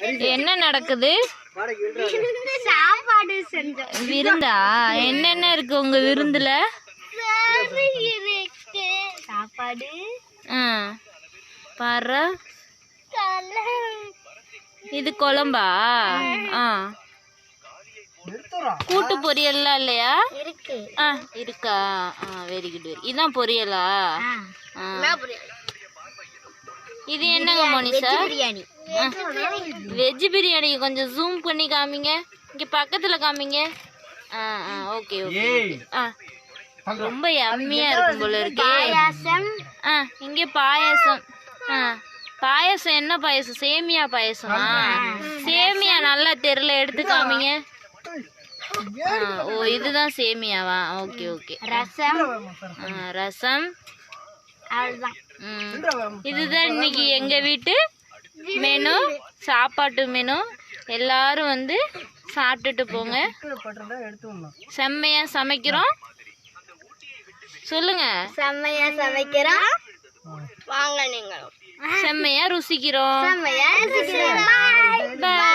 என்ன நடக்குது? சாப்பாடு விருந்தா? என்னென்ன இருக்கு உங்க விருந்துல? சாப்பாடு. ஆ. பாரு இது குழம்பா? ஆ. கூட்டு பொரியல்லாம் இல்லையா? இருக்கு. ஆ இருக்கா? ஆ வெரி குட் வெரி இதான் பொரியலா? ஆ. இது என்னங்க மோனிஷா? பிரியாணி. வெஜ் பிரியாணி கொஞ்சம் ஜூம் பண்ணி காமிங்க. இங்க பக்கத்துல காமிங்க. ஆ ஆ ஓகே ஓகே ஆ. ரொம்ப யம்மியா இருக்கும் போல இருக்கே. பாயாசம். ஆ இங்க பாயாசம். ஆ பாயாசம் என்ன பாயாசம்? சேமியா பாயாசமா? சேமியா நல்லா தெருல எடுத்து காமிங்க. ஆ, ஓ இதுதான் சேமியாவா? ஓகே ஓகே ரசம். ஆ, ரசம். இதுதான் இன்னைக்கு எங்க வீட்டு? மெனு சாப்பாட்டு மெனு எல்லாரும் வந்து சாப்பிட்டுட்டு போங்க. செம்மையா சமைக்கிறோம். சொல்லுங்க. செம்மையா சமைக்கிறோம். வாங்க நீங்களும். செம்மையா ருசிக்கிறோம். செம்மையா ருசிக்கிறோம்.